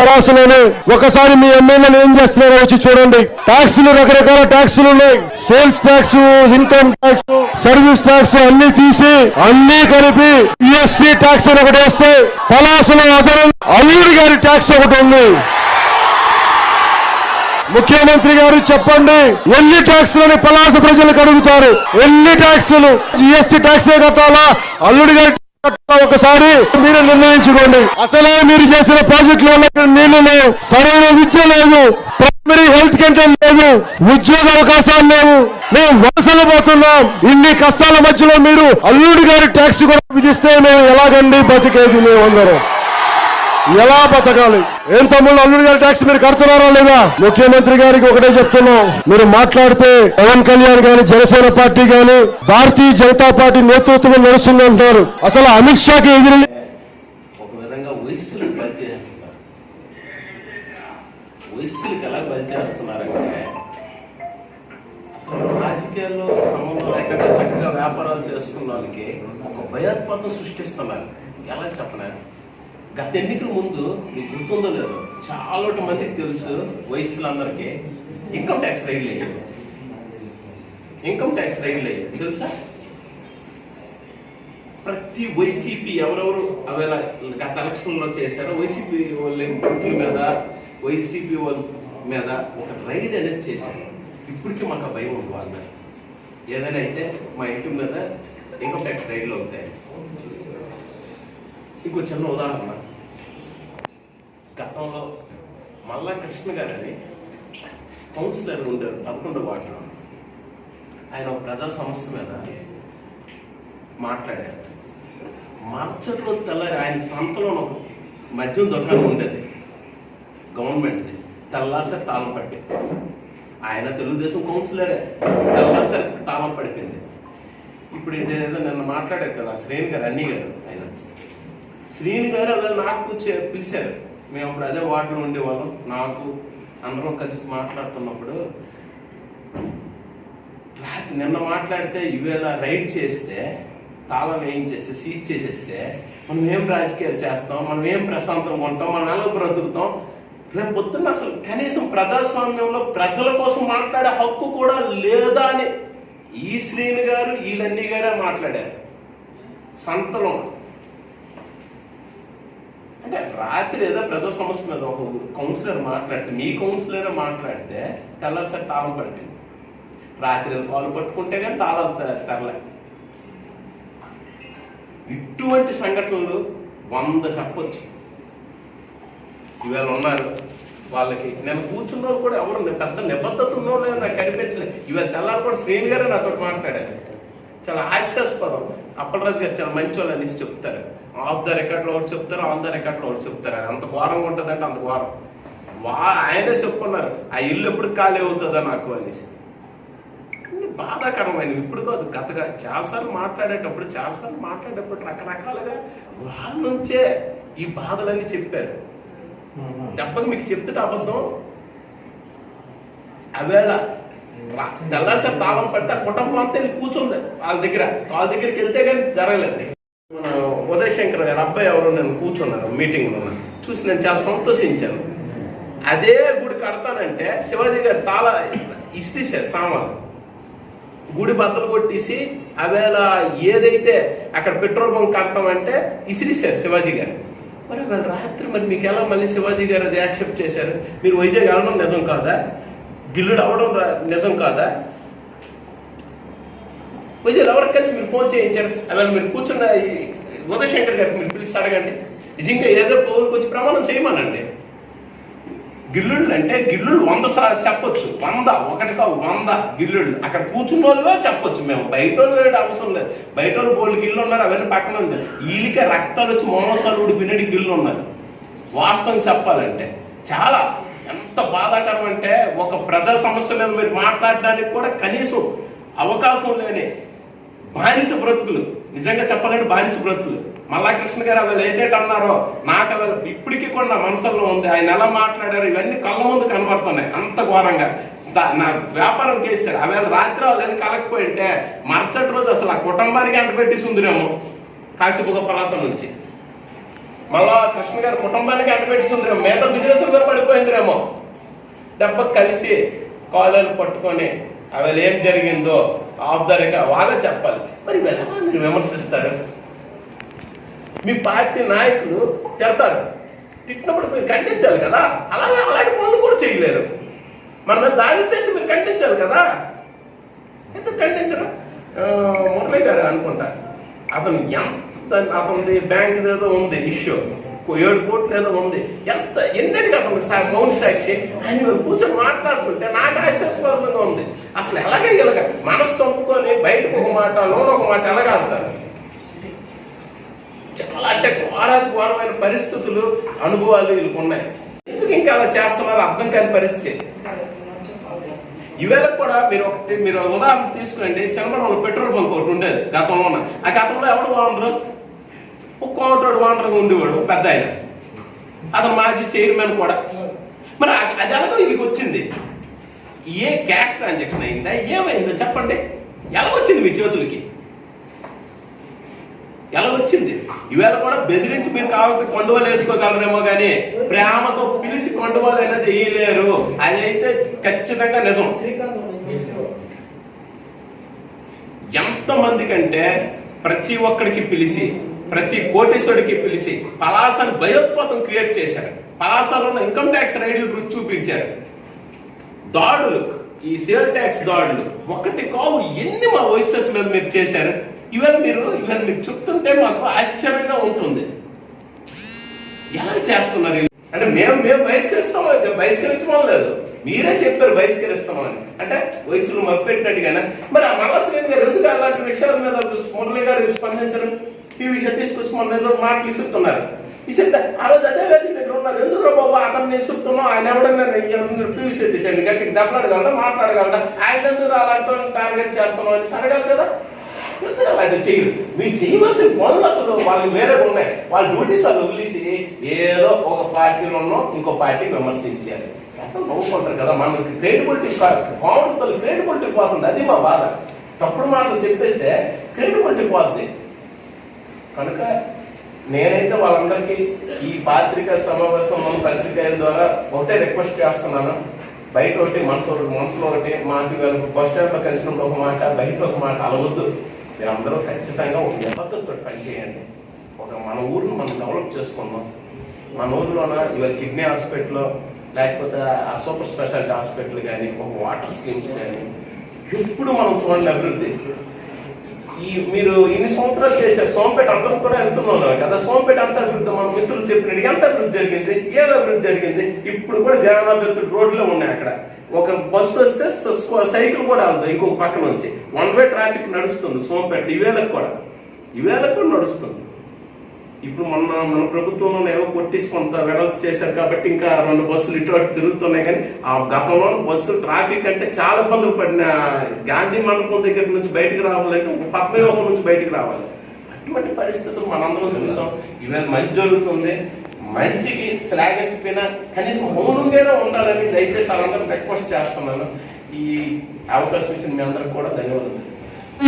పరాసులోనే ఒకసారి మీ ఎమ్మెల్యేలు ఏం చేస్తున్నారో వచ్చి చూడండి. ట్యాక్సులు రకరకాల ట్యాక్సులు ఉన్నాయి. Sales tax income tax service tax అన్ని తీసి అన్ని కలిపి జిఎస్టీ ట్యాక్స్ అని ఒకటి వస్తే పలాసులో అదనం అల్లుడి గారి ట్యాక్స్ ఒకటి ఉంది. ముఖ్యమంత్రి గారు చెప్పండి ఎన్ని ట్యాక్సులని పలాస ప్రజలకు అడుగుతారు? ఎన్ని ట్యాక్సులు? జిఎస్టీ ట్యాక్సే కట్టాలా? అల్లుడి గారి ఒకసారి మీరు నిర్ణయించుకోండి. అసలే మీరు చేసిన ప్రాజెక్టుల వల్ల నీళ్ళు లేవు. సరైన విద్య లేదు. ప్రైమరీ హెల్త్ కేంద్రం లేదు. ఉద్యోగ అవకాశాలు లేవు. మేము వలసలు పోతున్నాం. ఇన్ని కష్టాల మధ్యలో మీరు అల్లుడి గారి ట్యాక్స్ కూడా విధిస్తే మేము ఎలాగండి బతికేది మేము అందరం ఎలా బతకాలి? ఏం తమ్ముళ్ళు అల్లుడి గారి ట్యాక్స్ మీరు కడుతున్నారా లేదా? ముఖ్యమంత్రి గారికి ఒకటే చెప్తున్నాం. మీరు మాట్లాడితే పవన్ కళ్యాణ్ గాని జనసేన పార్టీ గాని భారతీయ జనతా పార్టీ నేతృత్వం నడుస్తుంది అంటారు. అసలు అమిత్ షాకి ఎదిరి రాజకీయాల్లో సంబంధం లేకుండా చక్కగా వ్యాపారాలు చేసుకున్న వాళ్ళకి ఒక భయోత్పాతం సృష్టిస్తున్నారు. ఎలా చెప్పలేదు గత ఎన్నికల ముందు మీకు గుర్తుందో లేదు చాలా మందికి తెలుసు వయసులందరికీ ఇన్కమ్ ట్యాక్స్ రైడ్లు అయ్యాయి ఇన్కమ్ ట్యాక్స్ రైడ్లు అయ్యాయి తెలుసా? ప్రతి వైసీపీ ఎవరెవరు అవేళ గత ఎలక్షన్లో చేశారో వైసీపీ వాళ్ళ మీద వైసీపీ వాళ్ళ మీద ఒక రైడ్ అనేది చేశారు. ఇప్పటికీ మాకు ఆ భయం ఉంది వాళ్ళ మీద ఏదైనా అయితే మా ఇంటి మీద ఇన్కమ్ ట్యాక్స్ రైడ్లు అవుతాయి. ఇంకో చిన్న ఉదాహరణ. గతంలో మల్లా కృష్ణ గారు అని కౌన్సిలర్ ఉండారు పదకొండో వార్డులో ఆయన ఒక ప్రజా సమస్య మీద మాట్లాడారు. మరుసటి రోజు తెల్లారి ఆయన సొంతలో ఒక మద్యం దుకాణం ఉండేది. గవర్నమెంట్ది. తెల్లారిసరి తాళం పట్టి ఆయన తెలుగుదేశం కౌన్సిలరే. తెల్లారిసరి తాళం పడిపోయింది. ఇప్పుడు ఏదేదో నిన్న మాట్లాడారు కదా శ్రేణి గారు అన్నీ గారు ఆయన. శ్రీని గారు అలా నాకు పిలిచారు. మేము అప్పుడు అదే వార్డులో ఉండేవాళ్ళం. నాకు అందరం కలిసి మాట్లాడుతున్నప్పుడు నిన్న మాట్లాడితే ఇవేలా రైడ్ చేస్తే తాళం వేయించేస్తే సీజ్ చేసేస్తే మనం ఏం రాజకీయాలు చేస్తాం? మనం ఏం ప్రశాంతంగా ఉంటాం? మనం ఎలా బ్రతుకుతాం? రేపు పొద్దున్న అసలు కనీసం ప్రజాస్వామ్యంలో ప్రజల కోసం మాట్లాడే హక్కు కూడా లేదా అని ఈ శ్రీని గారు వీళ్ళన్నీ గారే మాట్లాడారు. సంతలో అంటే రాత్రి ఏదో ప్రజా సమస్య మీద ఒక కౌన్సిలర్ మాట్లాడితే మీ కౌన్సిలర్ మాట్లాడితే తెల్లారిసరి తాళం పడిపోయింది. రాత్రి పాలు పట్టుకుంటే కానీ తాళాలు తె- తెరలే. ఇటువంటి సంఘటనలు వంద చెప్పొచ్చు. ఇవాళ ఉన్నారు వాళ్ళకి. నేను కూర్చున్న వాళ్ళు కూడా ఎవరు పెద్ద నిబద్ధత ఉన్నోళ్ళు నాకు కనిపించలేదు ఇవాళ తెల్లారు కూడా శ్రేణి గారే నాతో మాట్లాడారు. చాలా హాస్యాస్పదం. అప్పలరాజు గారు చాలా మంచి వాళ్ళు అనేసి చెప్తారు. ఆఫ్ ద రికార్డ్లో ఒకటి చెప్తారు ఆన్ ద రికార్డ్లో ఒకటి చెప్తారు. అది అంత ఘోరంగా ఉంటుందంటే అంత ఘోరం. వా ఆయనే చెప్పుకున్నారు ఆ ఇల్లు ఎప్పుడు ఖాళీ అవుతుందా నాకు? అనేసి. బాధాకరమైన ఇప్పుడు కాదు గతగా చాలాసార్లు మాట్లాడేటప్పుడు చాలాసార్లు మాట్లాడేటప్పుడు రకరకాలుగా వాళ్ళ నుంచే ఈ బాధలన్నీ చెప్పారు. దెబ్బకి మీకు చెప్తే అబద్ధం? అవేళ రా- తాళం పెడితే కుటుంబం అంతా వెళ్ళి కూర్చుంది. వాళ్ళ దగ్గర. వాళ్ళ దగ్గరికి వెళ్తే కానీ జరగలేదు మన ఉదయ్ శంకర్ గారు అబ్బాయి ఎవరో నేను కూర్చున్నారు మీటింగ్లో చూసి నేను చాలా సంతోషించాను. అదే గుడి కడతానంటే శివాజీ గారు తాళ ఇస్తేసారు సామాన్లు. గుడి బద్దలు కొట్టేసి అవేళ ఏదైతే అక్కడ పెట్రోల్ బంక్ కడతామంటే ఇసిరిసారు శివాజీ గారు. మరి రాత్రి మరి మీకు ఎలా మళ్ళీ శివాజీ గారు యాక్సెప్ట్ చేశారు? మీరు వైజాగ్ వెళ్ళడం నిజం కాదా? గిల్లుడు అవ్వడం నిజం కాదా? వైజాగ్ ఎవరికి కలిసి మీరు ఫోన్ చేయించారు అలా మీరు కూర్చున్న ఉదయశంకర్ గారికి మీరు పిలిచి అడగండి. నిజంగా ఏదో పౌరులకు వచ్చి ప్రమాణం చేయమనండి. గిల్లుళ్ళు అంటే గిల్లుళ్ళు వంద సార్లు చెప్పొచ్చు. వంద ఒకటి కావు వంద గిల్లుళ్ళు. అక్కడ కూర్చున్న వాళ్ళు చెప్పొచ్చు. మేము బయట వాళ్ళు అవసరం లేదు. బయట వాళ్ళు బోళ్ళు గిల్లు ఉన్నారు అవన్నీ పక్కన ఉంది. వీళ్ళకే రక్తాలు వచ్చి మోసాలు ఉడిపినట్టు గిల్లు ఉన్నారు. వాస్తవం చెప్పాలంటే చాలా ఎంత బాధాకరం అంటే ఒక ప్రజా సమస్య మీద మీరు మాట్లాడడానికి కూడా కనీసం అవకాశం లేని బానిస బ్రతుకులు. నిజంగా చెప్పాలంటే బానిస బ్రతుకులు. మల్లాకృష్ణ గారు అవి ఏటేటి అన్నారో నాకు అవి ఇప్పటికీ కూడా నా మనసులో ఉంది. ఆయన ఎలా మాట్లాడారు ఇవన్నీ కళ్ళ ముందు కనబడుతున్నాయి అంత ఘోరంగా. నా వ్యాపారం చేశారు. అవి రాత్రి వాళ్ళని కలకపోయింటే మరుసటి రోజు అసలు ఆ కుటుంబానికి అంట పెట్టేసి ఉందిరేమో కాశీపుగ పలాస నుంచి. మళ్ళా కృష్ణ గారి కుటుంబానికి అడ్డపెట్టిస్తుందిరేమో మిగతా బిజినెస్ మీద పడిపోయిందిరేమో. దెబ్బ కలిసి కాలర్లు పట్టుకొని అవి ఏం జరిగిందో ఆఫ్ ద రికార్డ్ వాళ్ళే చెప్పాలి. మరి ఎలా మీరు విమర్శిస్తారు? మీ పార్టీ నాయకులు తిడతారు. తిట్టినప్పుడు మీరు ఖండించాలి కదా. అలాగే అలాంటి పనులు కూడా చేయలేరు. మన దాడి చేసి మీరు ఖండించాలి కదా. ఎందుకు ఖండించరు? ఆ, మురళి గారు అనుకుంటా. అతను ఎంత అతనిది బ్యాంక్ ఏదో ఉంది ఇష్యూ ఏడు కోట్లు ఏదో ఉంది. ఎంత ఎన్నటికి అతను మౌన్ సాక్షి? ఆయన కూర్చొని మాట్లాడుతుంటే నాకు ఆశ్చర్యపోతంగా ఉంది. అసలు ఎలాగే ఇలాగ మనసు చంపుకొని బయటకు ఒక మాట లోన ఒక మాట ఎలాగేస్తారు చాలా అంటే ఘోరాతి ఘోరమైన పరిస్థితులు అనుభవాలు వీళ్ళకి ఉన్నాయి. ఎందుకు ఇంకా అలా చేస్తున్నారు అర్థం కాని పరిస్థితి. ఈవేళ కూడా మీరు ఒకటి మీరు ఉదాహరణ తీసుకోండి చంద్రబాబు పెట్రోల్ బంక్ ఒకటి ఉండేది గతంలో ఉన్న ఆ గతంలో ఎవరు బాగుండరు? ఒక కోమటోడు ఓనర్గా ఉండేవాడు ఒక పెద్ద ఆయన. అతను మాజీ చైర్మన్ కూడా. మరి అది- ఎలాగో వీళ్ళకి వచ్చింది. ఏ క్యాష్ ట్రాన్సాక్షన్ అయిందా ఏమైందో చెప్పండి. ఎలాగొచ్చింది మీ చేతులకి? ఎలా వచ్చింది ఈవేళ కూడా బెదిరించి మీరు కావాలంటే కొండవలు వేసుకోగలరేమో కానీ ప్రేమతో పిలిచి కొండవాళ్ళు అనేది వేయలేరు. అదైతే ఖచ్చితంగా నిజం. ఎంతమంది కంటే ప్రతి ఒక్కడికి పిలిచి ప్రతి కోటేశ్వరుడికి పిలిచి పలాసను భయోత్పాతం క్రియేట్ చేశారు. పలాసలో ఉన్న ఇన్కమ్ ట్యాక్స్ రైడ్లు రుచి చూపించారు. దాడులు ఈ సేల్ ట్యాక్స్ దాడులు. ఒకటి కావు ఎన్ని మా వాయిసెస్ మీద మీరు చేశారు? ఇవన్నీ మీరు ఇవన్నీ మీరు చెప్తుంటే మాకు ఆశ్చర్యంగా ఉంటుంది. ఎలా చేస్తున్నారు అంటే మేము మేము బహిష్కరిస్తాం బహిష్కరించడం లేదు. మీరే చెప్పారు బహిష్కరిస్తామని. అంటే వయసులో మప్పెట్టినట్టుగానే మరి ఆ మల్లశ్రేణి గారు ఎందుకు అలాంటి విషయాల మీద మురళి గారు స్పందించడం? పీవీ సతీష్ తీసుకొచ్చి మన ఏదో మాటలు ఇస్తున్నారు ఇస్తే ఆ రోజు అదే వేదిక దగ్గర ఉన్నారు. ఎందుకు రా బాబు? అతన్ని ఇస్తున్నాం ఆయన ఎవడన్నా పీవీ సతీష్ అండి గట్టికి దెబ్బలాడగలరా మాట్లాడగలరా ఆయన ఎందుకు అలాంటి టార్గెట్ చేస్తున్నాం అని అడగాలి కదా. ఎందుకు అలాంటి చేయరు? మీరు చేయవలసిన పనులు అసలు వాళ్ళు వేరే ఉన్నాయి. వాళ్ళ డ్యూటీస్ వాళ్ళు వదిలేసి ఏదో ఒక పార్టీలో ఉన్నాం ఇంకో పార్టీ విమర్శించాలి. అసలు నవ్వుకుంటారు కదా. మనకి క్రెడిబిలిటీ కామెంట్ క్రెడిబిలిటీ పోతుంది. అది మా బాధ. తప్పుడు మాటలు చెప్పేస్తే క్రెడిబిలిటీ పోతుంది కనుక నేనైతే వాళ్ళందరికీ ఈ పాత్రికా సమావేశం పత్రికల ద్వారా ఒకటే రిక్వెస్ట్ చేస్తున్నాను. బయట ఒకటి మనసు మనసులో ఒకటి మాకు గారు బస్ స్టాండ్లో కలిసినప్పుడు ఒక మాట బయట ఒక మాట అలవద్దు. మీరందరూ ఖచ్చితంగా ఒక నిబద్ధతతో పనిచేయండి ఒక మన ఊరిని మనం డెవలప్ చేసుకుందాం. మన ఊరిలోన ఇవాళ కిడ్నీ హాస్పిటల్లో లేకపోతే ఆ సూపర్ స్పెషాలిటీ హాస్పిటల్ కానీ ఒక వాటర్ స్కీమ్స్ కానీ ఎప్పుడు మనం చూడండి అభివృద్ధి. ఈ మీరు ఇన్ని సంవత్సరాలు చేశారు సోంపేట అందరం కూడా వెళ్తున్నాం కదా సోంపేట అంతా అభివృద్ధి మన మిత్రులు చెప్పినట్టు ఎంత అభివృద్ధి జరిగింది? ఏ అభివృద్ధి జరిగింది. ఇప్పుడు కూడా జగన్నాథ్ రోడ్లో ఉన్నాయి అక్కడ. ఒక బస్సు వస్తే సైకిల్ కూడా వెళ్తాం ఇంకొక పక్క నుంచి. వన్ వే ట్రాఫిక్ నడుస్తుంది సోంపేట ఈవేళకు కూడా. ఈవేళకు కూడా నడుస్తుంది. ఇప్పుడు మొన్న మన ప్రభుత్వంలో ఏవో కొట్టేసి కొంత వెడల్పు చేశారు కాబట్టి ఇంకా రెండు బస్సులు ఇటు అటు తిరుగుతున్నాయి కానీ ఆ గతంలో బస్సు ట్రాఫిక్ అంటే చాలా ఇబ్బందులు పడిన గాంధీ మండపం దగ్గర నుంచి బయటకు రావాలంటే ఒక పద్మవ్యూహం నుంచి బయటకు రావాలి. అటువంటి పరిస్థితులు మనందరం చూసాం. ఈవెన్ మంచి జరుగుతుంది. మంచికి శ్లాఘించిపోయినా కనీసం మౌనంగానే ఉండాలని దయచేసి అందరం రిక్వెస్ట్ చేస్తున్నాను. ఈ అవకాశం ఇచ్చిన మీ అందరికి కూడా ధన్యవాదాలు.